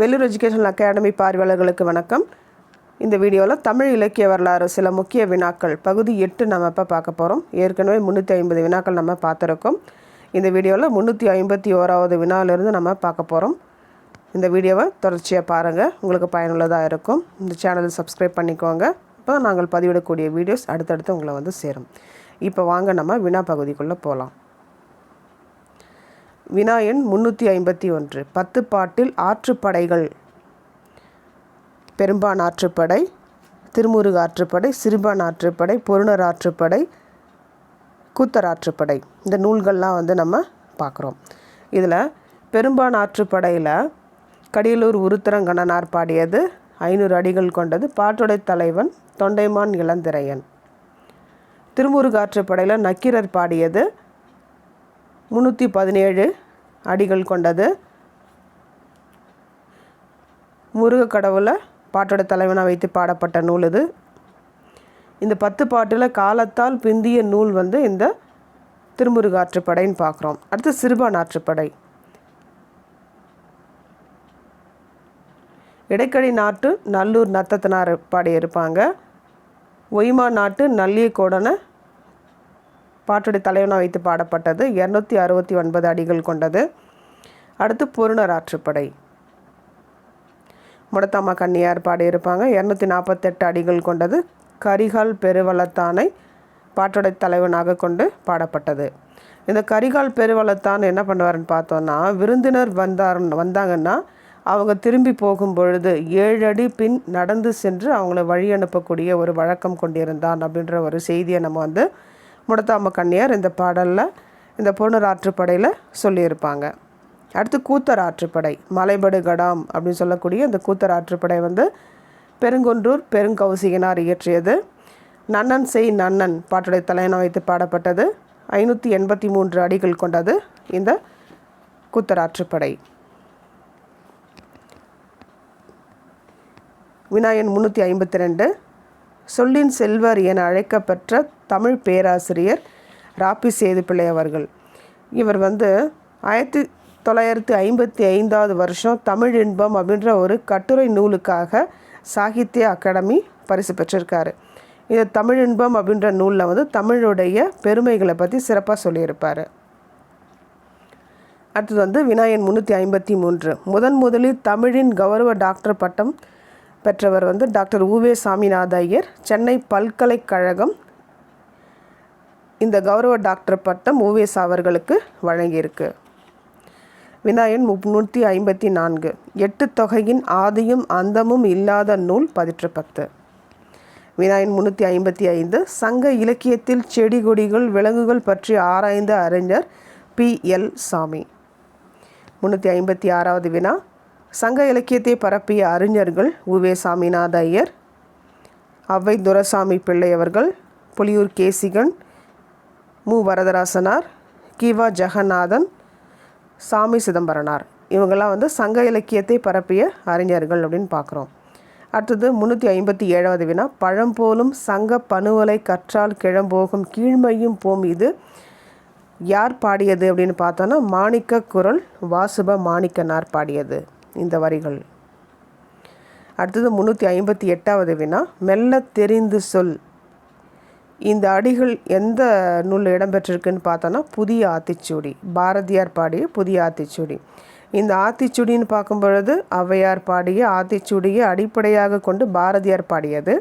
Vellur educational academy பார்வையாளர்களுக்கு வணக்கம். இந்த வீடியோவில் தமிழ் இலக்கிய வரலாறு சில முக்கிய வினாக்கள். பகுதி எட்டு நம்ம இப்போ பார்க்க போகிறோம் ஏற்கனவே முந்நூற்றி ஐம்பது வினாக்கள் நம்ம பார்த்துருக்கோம். இந்த வீடியோவில் முந்நூற்றி ஐம்பத்தி ஓராவது வினாவிலிருந்து நம்ம பார்க்க போகிறோம் இந்த வீடியோவை தொடர்ச்சியாக பாருங்கள் உங்களுக்கு பயனுள்ளதாக இருக்கும். இந்த சேனலை சப்ஸ்கிரைப் பண்ணிக்கோங்க. இப்போ நாங்கள் பதிவிடக்கூடிய வீடியோஸ் அடுத்தடுத்து உங்களை வந்து சேரும். இப்போ வாங்க நம்ம வினா பகுதிக்குள்ளே போகலாம் வினா எண் முந்நூற்றி ஐம்பத்தி ஒன்று. பத்து பாட்டில் ஆற்றுப்படைகள். பெரும்பான் ஆற்றுப்படை திருமுருக ஆற்றுப்படை சிறுபான் ஆற்றுப்படை பொருணர் ஆற்றுப்படை கூத்தர் ஆற்றுப்படை. இந்த நூல்கள்லாம் வந்து நம்ம பார்க்குறோம். இதில் பெரும்பான் ஆற்றுப்படையில் கடியலூர் உருத்திரங்கண்ணனார் பாடியது ஐநூறு அடிகள் கொண்டது. பாட்டுடை தலைவன் தொண்டைமான் இளந்திரையன். திருமுருகாற்றுப்படையில் நக்கீரர் பாடியது முந்நூற்றி பதினேழு அடிகள் கொண்டது. முருக கடவுளை பாட்டோட தலைவனாக வைத்து பாடப்பட்ட நூல் இது. இந்த பத்து பாட்டில் காலத்தால் பிந்திய நூல் வந்து இந்த திருமுருகாற்றுப்படைன்னு பார்க்குறோம். அடுத்து சிறுபான் ஆற்றுப்படை இடைக்கடி நாட்டு நல்லூர் நத்தத்தனார் பாடியிருப்பாங்க ஒய்மா நாட்டு நல்லிய கோடனை பாட்டுடைய தலைவனாக வைத்து பாடப்பட்டது. இரநூத்தி அறுபத்தி ஒன்பது அடிகள் கொண்டது. அடுத்து பொருணர் ஆற்றுப்படை. முடத்தாமா கன்னியார் பாடியிருப்பாங்க. இரநூத்தி நாற்பத்தெட்டு அடிகள் கொண்டது. கரிகால் பெருவளத்தானை பாட்டுடைய தலைவனாக கொண்டு பாடப்பட்டது. இந்த கரிகால் பெருவளத்தான் என்ன பண்ணுவாருன்னு பார்த்தோன்னா விருந்தினர் வந்தார் வந்தாங்கன்னா அவங்க திரும்பி போகும் பொழுது ஏழு அடி பின் நடந்து சென்று அவங்கள வழி அனுப்பக்கூடிய ஒரு வழக்கம் கொண்டிருந்தான் அப்படின்ற ஒரு செய்தியை நம்ம வந்து முடத்தாம கண்ணியார் இந்த பாடலில் இந்த பொருணர் ஆற்றுப்படையில் சொல்லியிருப்பாங்க. அடுத்து கூத்தர் ஆற்றுப்படை மலைபடு கடாம் அப்படின்னு சொல்லக்கூடிய இந்த கூத்தர் ஆற்றுப்படை வந்து பெருங்கொன்றூர் பெருங்கௌசிகனார் இயற்றியது. நன்னன் செய் நன்னன் பாட்டுடைய தலையணை வைத்து பாடப்பட்டது. ஐநூற்றி எண்பத்தி மூன்று அடிகள் கொண்டது இந்த கூத்தர் ஆற்றுப்படை. வினாயன் முந்நூற்றி ஐம்பத்தி ரெண்டு சொல்லின் செல்வர் என அழைக்கப்பெற்ற தமிழ் பேராசிரியர் ராப்பி சேதுப்பிள்ளை அவர்கள். இவர் வந்து ஆயிரத்தி தொள்ளாயிரத்தி ஐம்பத்தி ஐந்தாவது வருஷம் தமிழ் இன்பம் அப்படின்ற ஒரு கட்டுரை நூலுக்காக சாகித்ய அகாடமி பரிசு பெற்றிருக்காரு. இந்த தமிழ் இன்பம் அப்படின்ற நூலில் வந்து தமிழுடைய பெருமைகளை பற்றி சிறப்பாக சொல்லியிருப்பார். அடுத்தது வந்து விநாயகன் முந்நூற்றி ஐம்பத்தி மூன்று. முதன் முதலில் தமிழின் கௌரவ டாக்டர் பட்டம் பெற்றவர் வந்து டாக்டர் உவே சாமிநாத ஐயர் சென்னை பல்கலைக்கழகம். இந்த கௌரவ டாக்டர் பட்டம் உவேஸ் அவர்களுக்கு வழங்கியிருக்கு. வினாயன் முன்னூற்றி ஐம்பத்தி நான்கு. எட்டு தொகையின் ஆதியும் அந்தமும் இல்லாத நூல் பதிற்று பத்து வினாயன் முந்நூற்றி ஐம்பத்தி ஐந்து. சங்க இலக்கியத்தில் செடி கொடிகள் விலங்குகள் பற்றி ஆராய்ந்த அறிஞர் பி. எல். சாமி. முந்நூற்றி ஐம்பத்தி ஆறாவது வினா. சங்க இலக்கியத்தை பரப்பிய அறிஞர்கள் உவே சாமிநாத ஐயர் அவ்வை துரசாமி பிள்ளை அவர்கள் புலியூர் கேசிகன் மு. வரதராசனார் கிவா ஜெகநாதன் சாமி சிதம்பரனார். இவங்கெல்லாம் வந்து சங்க இலக்கியத்தை பரப்பிய அறிஞர்கள் அப்படின்னு பார்க்குறோம். அடுத்தது முந்நூற்றி ஐம்பத்தி ஏழாவது வினா பழம்போலும் சங்க பணுவலை கற்றால் கிழம்போகும் கீழ்மையும் போம் இது யார் பாடியது அப்படின்னு பார்த்தோன்னா மாணிக்க குரல் வாசுப மாணிக்கனார் பாடியது. இந்த வரிகள். அடுத்தது முந்நூற்றி ஐம்பத்தி எட்டாவது வினா மெல்ல தெரிந்து சொல். இந்த அடிகள் எந்த நூலில் இடம்பெற்றிருக்குன்னு பார்த்தோன்னா புதிய ஆத்திச்சூடி. பாரதியார் பாடிய புதிய ஆத்திச்சூடி. இந்த ஆத்திச்சுடின்னு பார்க்கும் பொழுது ஔவையார் பாடிய ஆத்திச்சுடியை அடிப்படையாக கொண்டு பாரதியார் பாடியது.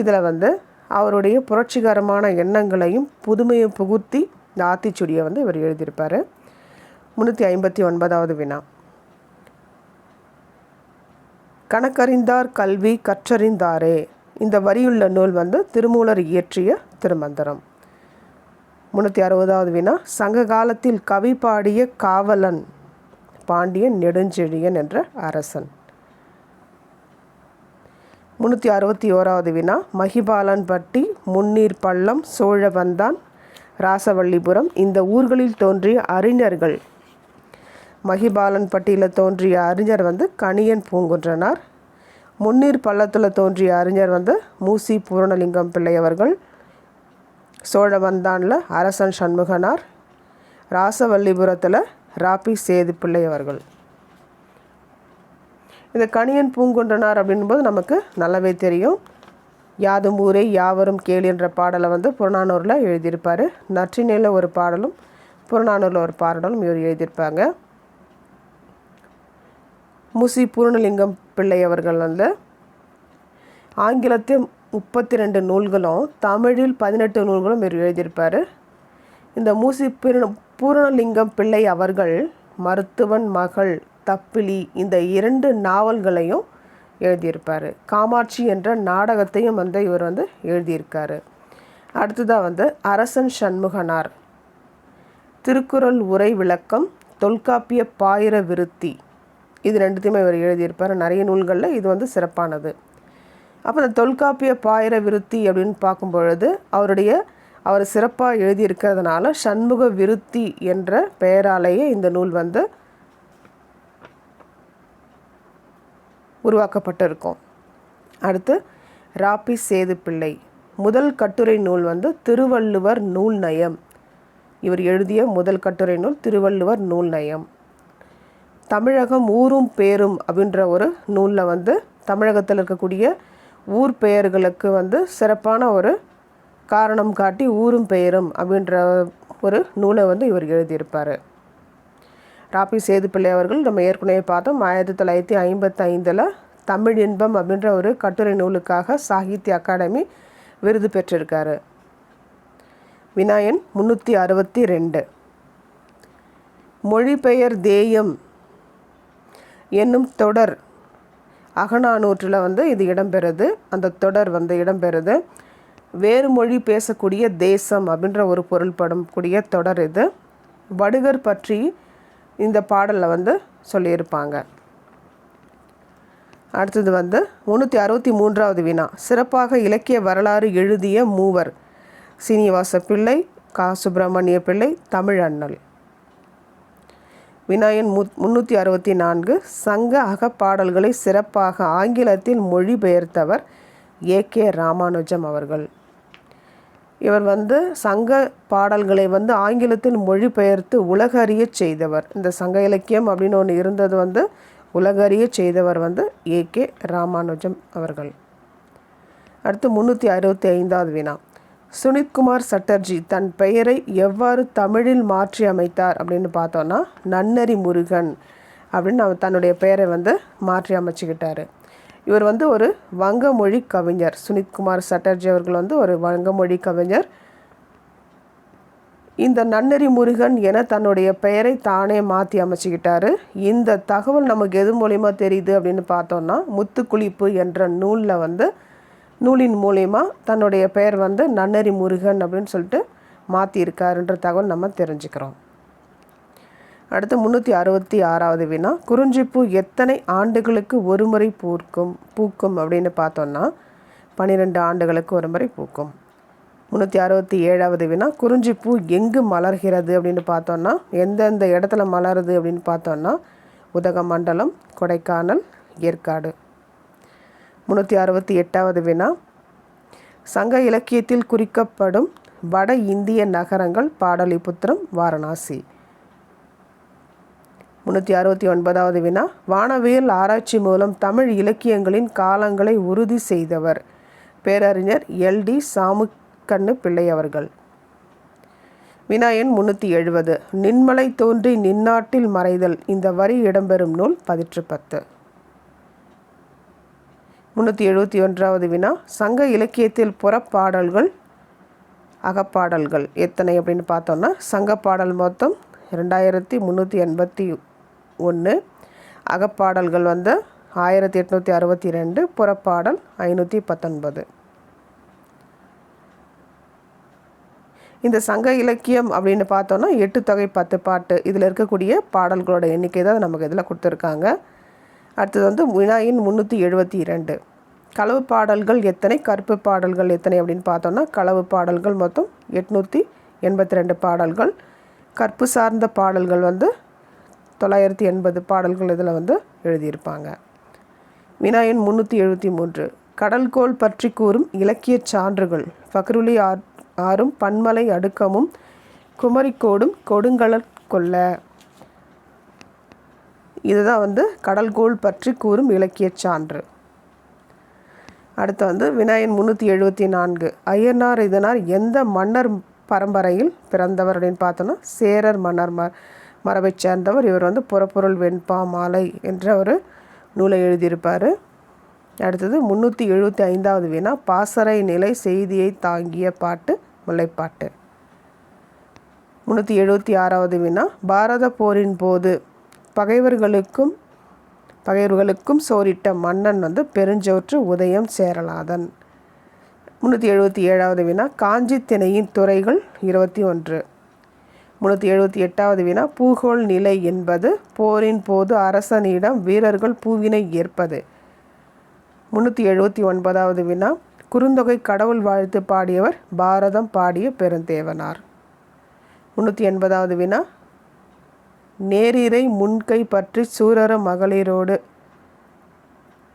இதில் வந்து அவருடைய புரட்சிகரமான எண்ணங்களையும் புதுமையை புகுத்தி இந்த ஆத்திச்சுடியை வந்து இவர் எழுதியிருப்பார். முந்நூற்றி ஐம்பத்தி ஒன்பதாவது வினா. கணக்கறிந்தார் கல்வி கற்றறிந்தாரே. இந்த வரியுள்ள நூல் வந்து திருமூலர் இயற்றிய திருமந்திரம். முந்நூற்றி அறுபதாவது வினா சங்க காலத்தில் கவி பாடிய காவலன் பாண்டியன் நெடுஞ்செழியன் என்ற அரசன். முந்நூற்றி அறுபத்தி ஓராவது வினா மகிபாலன் பட்டி முன்னீர் பள்ளம் சோழவந்தான் ராசவல்லிபுரம் இந்த ஊர்களில் தோன்றிய அறிஞர்கள் மகிபாலன் பட்டியில் தோன்றிய அறிஞர் வந்து கணியன் பூங்குன்றனார். முன்னீர் பள்ளத்தில் தோன்றிய அறிஞர் வந்து மூசி பூரணலிங்கம் பிள்ளை அவர்கள். சோழவந்தானில் அரசன் சண்முகனார். ராசவல்லிபுரத்தில் ராபி சேது பிள்ளை அவர்கள். இந்த கணியன் பூங்குன்றனார் அப்படின்போது நமக்கு நல்லாவே தெரியும். யாதும் ஊரே யாவரும் கேள் என்ற பாடலை வந்து புறநானூரில் எழுதியிருப்பார். நற்றினையில் ஒரு பாடலும் புறநானூரில் ஒரு பாடலும் இவர் எழுதியிருப்பாங்க. முசி பூர்ணலிங்கம் பிள்ளை அவர்கள் வந்து ஆங்கிலத்தில் முப்பத்தி ரெண்டு நூல்களும் தமிழில் பதினெட்டு நூல்களும் இவர் எழுதியிருப்பார். இந்த மூசி பூர்ணலிங்கம் பிள்ளை அவர்கள் மருத்துவன் மகள் தப்பிலி இந்த இரண்டு நாவல்களையும் எழுதியிருப்பார். காமாட்சி என்ற நாடகத்தையும் வந்து இவர் வந்து எழுதியிருக்காரு. அடுத்ததாக வந்து அரசன் சண்முகனார். திருக்குறள் உரை விளக்கம் தொல்காப்பிய பாயிர விருத்தி. இது ரெண்டுத்தையுமே இவர் எழுதியிருப்பார். நிறைய நூல்களில் இது வந்து சிறப்பானது. அப்போ இந்த தொல்காப்பிய பாயிர விருத்தி அப்படின்னு பார்க்கும் பொழுது அவருடைய அவர் சிறப்பாக எழுதியிருக்கிறதுனால சண்முக விருத்தி என்ற பெயராலேயே இந்த நூல் வந்து உருவாக்கப்பட்டிருக்கும். அடுத்து ராப்பி சேது பிள்ளை. முதல் கட்டுரை நூல் வந்து திருவள்ளுவர் நூல் நயம். இவர் எழுதிய முதல் கட்டுரை நூல் திருவள்ளுவர் நூல் நயம். தமிழகம் ஊரும் பேரும் அப்படின்ற ஒரு நூலில் வந்து தமிழகத்தில் இருக்கக்கூடிய ஊர் பெயர்களுக்கு வந்து சிறப்பான ஒரு காரணம் காட்டி ஊரும் பெயரும் அப்படின்ற ஒரு நூலை வந்து இவர் எழுதியிருப்பார். ராபி சேதுப்பிள்ளை அவர்கள் நம்ம ஏற்கனவே பார்த்தோம் ஆயிரத்தி தொள்ளாயிரத்தி ஐம்பத்தைந்தில் தமிழ் இன்பம் அப்படின்ற ஒரு கட்டுரை நூலுக்காக சாகித்ய அகாடமி விருது பெற்றிருக்காரு. விநாயன் முந்நூற்றி அறுபத்தி ரெண்டு. மொழிபெயர் தேயம் என்னும் தொடர். அகநானூற்றில் வந்து இது இடம்பெறுது. அந்த தொடர் வந்து இடம்பெறுது. வேறு மொழி பேசக்கூடிய தேசம் அப்படின்ற ஒரு பொருள்படும் கூடிய தொடர் இது. வடுகர் பற்றி இந்த பாடலில் வந்து சொல்லியிருப்பாங்க. அடுத்தது வந்து முந்நூற்றி அறுபத்தி மூன்றாவது வினா. சிறப்பாக இலக்கிய வரலாறு எழுதிய மூவர். சீனிவாச பிள்ளை கா. சுப்பிரமணிய பிள்ளை தமிழ் அண்ணல் வினாயன் மு முந்நூற்றி அறுபத்தி நான்கு சங்க அகப்பாடல்களை சிறப்பாக ஆங்கிலத்தில் மொழிபெயர்த்தவர் ஏ கே ராமானுஜம் அவர்கள். இவர் வந்து சங்க பாடல்களை வந்து ஆங்கிலத்தில் மொழிபெயர்த்து உலகறிய செய்தவர். இந்த சங்க இலக்கியம் அப்படின்னு ஒன்று இருந்தது வந்து உலகறிய செய்தவர் வந்து ஏ கே ராமானுஜம் அவர்கள். அடுத்து முந்நூற்றி அறுபத்தி ஐந்தாவது வினா. சுனித்குமார் சட்டர்ஜி தன் பெயரை எவ்வாறு தமிழில் மாற்றி அமைத்தார் அப்படின்னு பார்த்தோன்னா நன்னறி முருகன் அப்படின்னு அவர் தன்னுடைய பெயரை வந்து மாற்றி அமைச்சுக்கிட்டார். இவர் வந்து ஒரு வங்கமொழி கவிஞர். சுனித்குமார் சட்டர்ஜி அவர்கள் வந்து ஒரு வங்கமொழி கவிஞர். இந்த நன்னெறி முருகன் என தன்னுடைய பெயரை தானே மாற்றி அமைச்சிக்கிட்டாரு. இந்த தகவல் நமக்கு எது மூலிமா தெரியுது அப்படின்னு பார்த்தோன்னா முத்துக்குளிப்பு என்ற நூலில் வந்து நூலின் மூலிமா தன்னுடைய பெயர் வந்து நன்னறி முருகன் அப்படின்னு சொல்லிட்டு மாற்றியிருக்காருன்ற தகவல் நம்ம தெரிஞ்சுக்கிறோம். அடுத்து முந்நூற்றி அறுபத்தி ஆறாவது வினா குறிஞ்சிப்பூ எத்தனை ஆண்டுகளுக்கு ஒரு முறை பூக்கும் பூக்கும் அப்படின்னு பார்த்தோன்னா பன்னிரெண்டு ஆண்டுகளுக்கு ஒரு முறை பூக்கும். முந்நூற்றி அறுபத்தி ஏழாவது வினா குறிஞ்சிப்பூ எங்கு மலர்கிறது அப்படின்னு பார்த்தோன்னா எந்தெந்த இடத்துல மலருது அப்படின்னு பார்த்தோன்னா உதகமண்டலம் கொடைக்கானல் ஏற்காடு. முந்நூற்றி அறுபத்தி எட்டாவது வினா. சங்க இலக்கியத்தில் குறிக்கப்படும் வட இந்திய நகரங்கள் பாடலிபுத்திரம் வாரணாசி. முந்நூற்றி அறுபத்தி ஒன்பதாவது வினா. வானவியல் ஆராய்ச்சி மூலம் தமிழ் இலக்கியங்களின் காலங்களை உறுதி செய்தவர் பேரறிஞர் எல்டி சாமுக்கண்ணு பிள்ளை அவர்கள். வினாயன் முந்நூற்றி எழுபது. நின்மலை தோன்றி நின்னாட்டில் மறைதல் இந்த வரி இடம்பெறும் நூல் பதிற்று பத்து முந்நூற்றி எழுபத்தி ஒன்றாவது வினா சங்க இலக்கியத்தில் புறப்பாடல்கள் அகப்பாடல்கள் எத்தனை அப்படின்னு பார்த்தோன்னா சங்கப்பாடல் மொத்தம் ரெண்டாயிரத்தி முந்நூற்றி எண்பத்தி ஒன்று அகப்பாடல்கள் வந்து ஆயிரத்தி எட்நூற்றி அறுபத்தி ரெண்டு புறப்பாடல் ஐநூற்றி பத்தொன்பது. இந்த சங்க இலக்கியம் அப்படின்னு பார்த்தோன்னா எட்டு தொகை பத்து பாட்டு இதில் இருக்கக்கூடிய பாடல்களோட எண்ணிக்கை தான் நமக்கு இதில் கொடுத்துருக்காங்க. அடுத்தது வந்து வினாயின் முந்நூற்றி எழுபத்தி இரண்டு. களவு பாடல்கள் எத்தனை? கருப்பு பாடல்கள் எத்தனை அப்படின்னு பார்த்தோன்னா களவு பாடல்கள் மொத்தம் எட்நூற்றி எண்பத்தி ரெண்டு பாடல்கள். கற்பு சார்ந்த பாடல்கள் வந்து தொள்ளாயிரத்தி எண்பது பாடல்கள் இதில் வந்து எழுதியிருப்பாங்க. வினாயன் முந்நூற்றி எழுபத்தி மூன்று. கடல்கோள் பற்றி கூறும் இலக்கிய சான்றுகள். ஃபக்ருலி ஆர் ஆறும் பன்மலை அடுக்கமும் குமரிக்கோடும் கொடுங்கலற் கொல்ல இதுதான் வந்து கடல்கோள் பற்றி கூறும் இலக்கிய சான்று. அடுத்து வந்து விநாயகன் முந்நூற்றி எழுபத்தி நான்கு. ஐயனார் இதனார் எந்த மன்னர் பரம்பரையில் பிறந்தவர் அப்படின்னு பார்த்தோன்னா சேரர் மன்னர் ம மரபை சேர்ந்தவர். இவர் வந்து புறப்பொருள் வெண்பா மாலை என்ற ஒரு நூலை எழுதியிருப்பார். அடுத்தது முந்நூற்றி எழுபத்தி ஐந்தாவது வினா பாசறை நிலை செய்தியை தாங்கிய பாட்டு முல்லைப்பாட்டு. முந்நூற்றி எழுபத்தி ஆறாவது வினா பாரத போரின் போது பகைவர்களுக்கும் பகைவர்களுக்கும் சோரிட்ட மன்னன் வந்து பெருஞ்சோற்று உதயம் சேரலாதன். முந்நூற்றி எழுபத்தி ஏழாவது வினா காஞ்சி திணையின் துறைகள் இருபத்தி ஒன்று. முந்நூற்றி எழுபத்தி எட்டாவது வினா பூகோள் நிலை என்பது போரின் போது அரசனிடம் வீரர்கள் பூவினை ஏற்பது. முந்நூற்றி எழுபத்தி ஒன்பதாவது வினா குறுந்தொகை கடவுள் வாழ்த்து பாடியவர் பாரதம் பாடிய பெருந்தேவனார். முந்நூற்றி எண்பதாவது வினா நேரிரை முன்கை பற்றி சூரர மகளிரோடு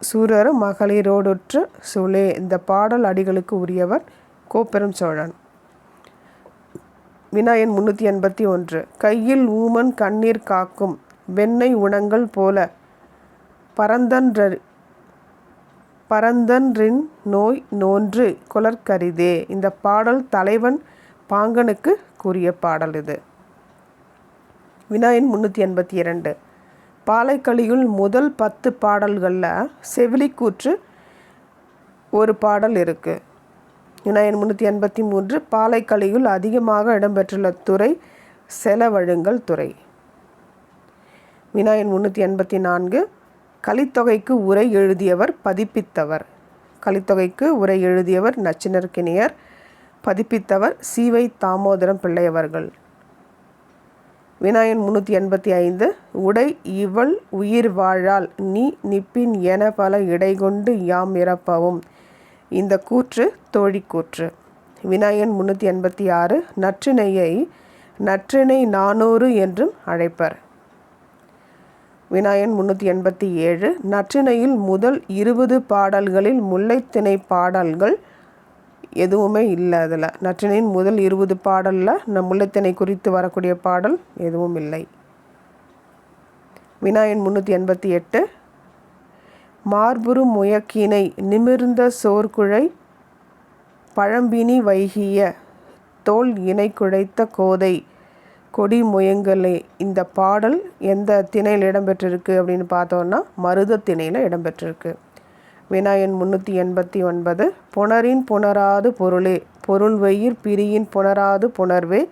சூரர மகளிரோடுற்று சுளே இந்த பாடல் அடிகளுக்கு உரியவர் கோப்பெரும் சோழன். வினாயன் முன்னூற்றி எண்பத்தி ஒன்று. கையில் ஊமன் கண்ணீர் காக்கும் வெண்ணெய் உணங்கள் போல பரந்தன்ற பரந்தன்றின் நோய் நோன்று குலர்கரிதே. இந்த பாடல் தலைவன் பாங்கனுக்கு கூறிய பாடல் இது. வினாயின் முந்நூற்றி எண்பத்தி இரண்டு. பாலைக்களியுள் முதல் பத்து பாடல்களில் செவிலிக்கூற்று ஒரு பாடல் இருக்குது வினாயின் முந்நூற்றி எண்பத்தி மூன்று பாலைக்களியுள் அதிகமாக இடம்பெற்றுள்ள துறை செலவழுங்கல் துறை. வினாயின் முந்நூற்றி எண்பத்தி நான்கு கலித்தொகைக்கு உரை எழுதியவர் பதிப்பித்தவர். கலித்தொகைக்கு உரை எழுதியவர் நச்சினர்கினியர் பதிப்பித்தவர் சீவை தாமோதரம் பிள்ளையவர்கள். வினாயன் முந்நூற்றி எண்பத்தி ஐந்து உடை இவள் உயிர் வாழால் நீ நிப்பின் என பல இடை கொண்டு யாம் இறப்பவும் இந்த கூற்று தோழி கூற்று. வினாயன் முந்நூற்றி எண்பத்தி ஆறு நற்றினையை நற்றினை நானூறு என்றும் அழைப்பர் வினாயன் முந்நூற்றி எண்பத்தி ஏழு நற்றினையில் முதல் இருபது பாடல்களில் முல்லைத்திணை பாடல்கள் எதுவுமே இல்லை அதில். நற்றினையின் முதல் இருபது பாடலில் நம் முல்லைத்திணை குறித்து வரக்கூடிய பாடல் எதுவும் இல்லை. வினாயன் முந்நூற்றி எண்பத்தி எட்டு. மார்புரு முயக்கினை நிமிர்ந்த சோர்குழை பழம்பினி வைகிய தோல் இணை குழைத்த கோதை கொடி முயங்கலே. இந்த பாடல் எந்த திணையில் இடம்பெற்றிருக்கு அப்படின்னு பார்த்தோன்னா மருத திணையில் இடம்பெற்றிருக்கு. வினாயன் முந்நூற்றி எண்பத்தி ஒன்பது புணரின் புணராது பொருளே பொருள் வெயிர் பிரியின் புணராது புணர்வே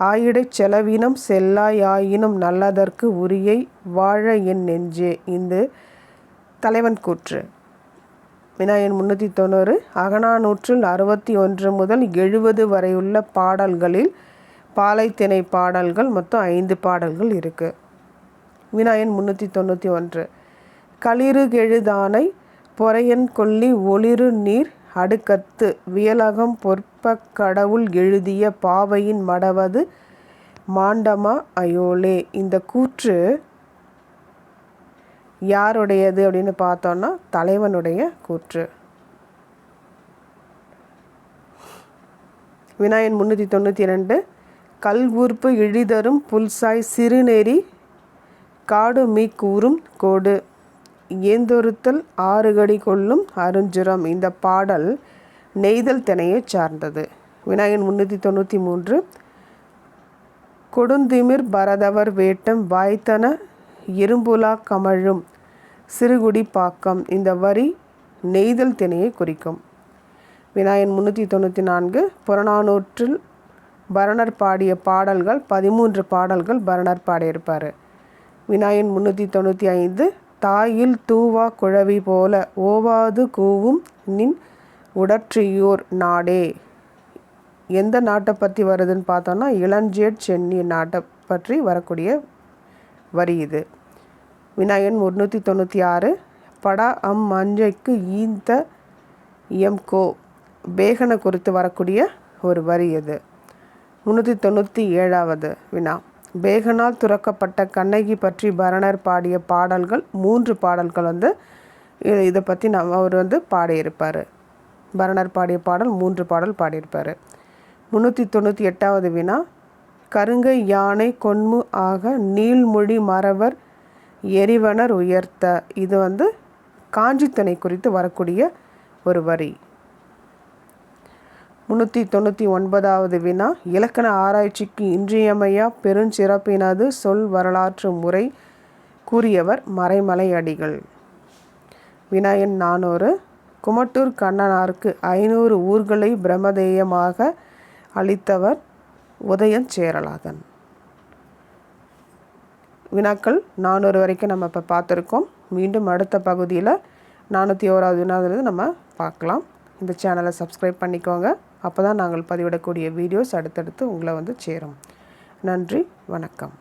ஆயிடச் செலவினம் செல்லாயாயினும் நல்லதற்கு உரியை வாழ என் நெஞ்சே. இந்த தலைவன் கூற்று. வினாயன் முந்நூற்றி தொண்ணூறு அகனானூற்றில் அறுபத்தி ஒன்று முதல் எழுபது வரையுள்ள பாடல்களில் பாலைத்திணை பாடல்கள் மொத்தம் ஐந்து பாடல்கள் இருக்குது வினாயன் முந்நூற்றி தொண்ணூற்றி ஒன்று களிறுகெழுதானை பொறையன் கொல்லி ஒளிரு நீர் அடுக்கத்து வியலகம் பொற்ப கடவுள் எழுதிய பாவையின் மடவது மாண்டமா அயோலே. இந்த கூற்று யாருடையது அப்படின்னு பார்த்தோன்னா தலைவனுடைய கூற்று. விநாயகன் முந்நூற்றி தொண்ணூற்றி ரெண்டு கல்வூர்ப்பு இழிதரும் புல்சாய் சிறுநெறி காடு மீக்கூறும் கோடு. ஏந்தொருத்தல் ஆறுகடி கொள்ளும் அருஞ்சுரம். இந்த பாடல் நெய்தல் திணையை சார்ந்தது. விநாயகன் முந்நூற்றி தொண்ணூற்றி மூன்று. கொடுந்திமிர் பரதவர் வேட்டம் வாய்த்தன இரும்புலா கமழும் சிறுகுடி பாக்கம். இந்த வரி நெய்தல் திணையை குறிக்கும். விநாயகன் முந்நூற்றி தொண்ணூற்றி நான்கு. புறநானூற்றில் பரணர் பாடிய பாடல்கள் பதிமூன்று பாடல்கள் பரணர் பாடியிருப்பார். விநாயகன் முந்நூற்றி தொண்ணூற்றி ஐந்து. தாயில் தூவா குழவி போல ஓவாது கூவும் நின் உடற்றியூர் நாடே. எந்த நாட்டை பற்றி வருதுன்னு பார்த்தோன்னா இளஞ்சேட் சென்னி நாட்டை பற்றி வரக்கூடிய வரி இது. விநாயகன் முந்நூற்றி தொண்ணூற்றி ஆறு படா அம் மஞ்சைக்கு ஈந்த எம் கோ பேகனை குறித்து வரக்கூடிய ஒரு வரி இது. முந்நூற்றி தொண்ணூற்றி ஏழாவது வினா. பேகனால் துறக்கப்பட்ட கண்ணகி பற்றி பரணர் பாடிய பாடல்கள் மூன்று பாடல்கள் வந்து இதை பற்றி நம்ம அவர் வந்து பாடியிருப்பார். பரணர் பாடிய பாடல் மூன்று பாடல் பாடியிருப்பார். முந்நூற்றி தொண்ணூற்றி எட்டாவது வினா கருங்கை யானை கொன்மு ஆக நீள்மொழி மறவர் எரிவனர் உயர்த்த இது வந்து காஞ்சித்தனை குறித்து வரக்கூடிய ஒரு வரி. முந்நூற்றி தொண்ணூற்றி ஒன்பதாவது வினா. இலக்கண ஆராய்ச்சிக்கு இன்றியமையா பெருஞ்சிறப்பினது சொல் வரலாற்று முறை கூறியவர் மறைமலை அடிகள் வினா எண் நானூறு. குமட்டூர் கண்ணனாருக்கு ஐநூறு ஊர்களை பிரமதேயமாக அளித்தவர் உதயன் சேரலாதன் வினாக்கள் நானூறு வரைக்கும் நம்ம இப்போ பார்த்துருக்கோம். மீண்டும் அடுத்த பகுதியில் நானூற்றி ஓராவது வினாவிலிருந்து நம்ம பார்க்கலாம். இந்த சேனலை சப்ஸ்கிரைப் பண்ணிக்கோங்க. அப்போ தான் நாங்கள் பதிவிடக்கூடிய வீடியோஸ் அடுத்தடுத்து உங்களை வந்து சேரும். நன்றி வணக்கம்.